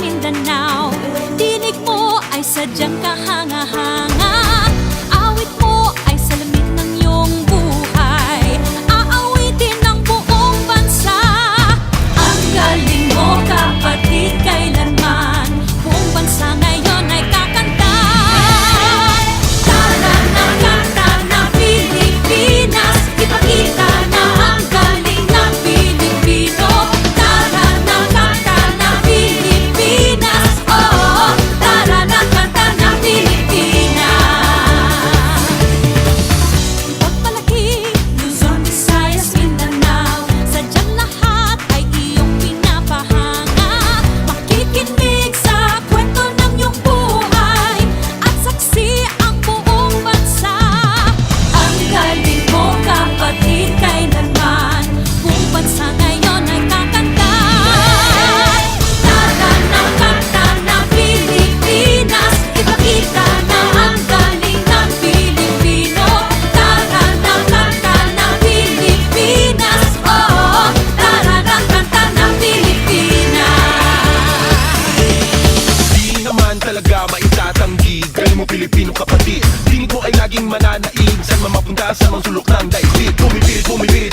Mindanao. Tinig mo ay sadyang kahangahang mo Pilipino kapatid. Tingin ko ay laging mananaig Saan mamapunta sa mga sulok ng daigdig. Bumipilit, bumipilit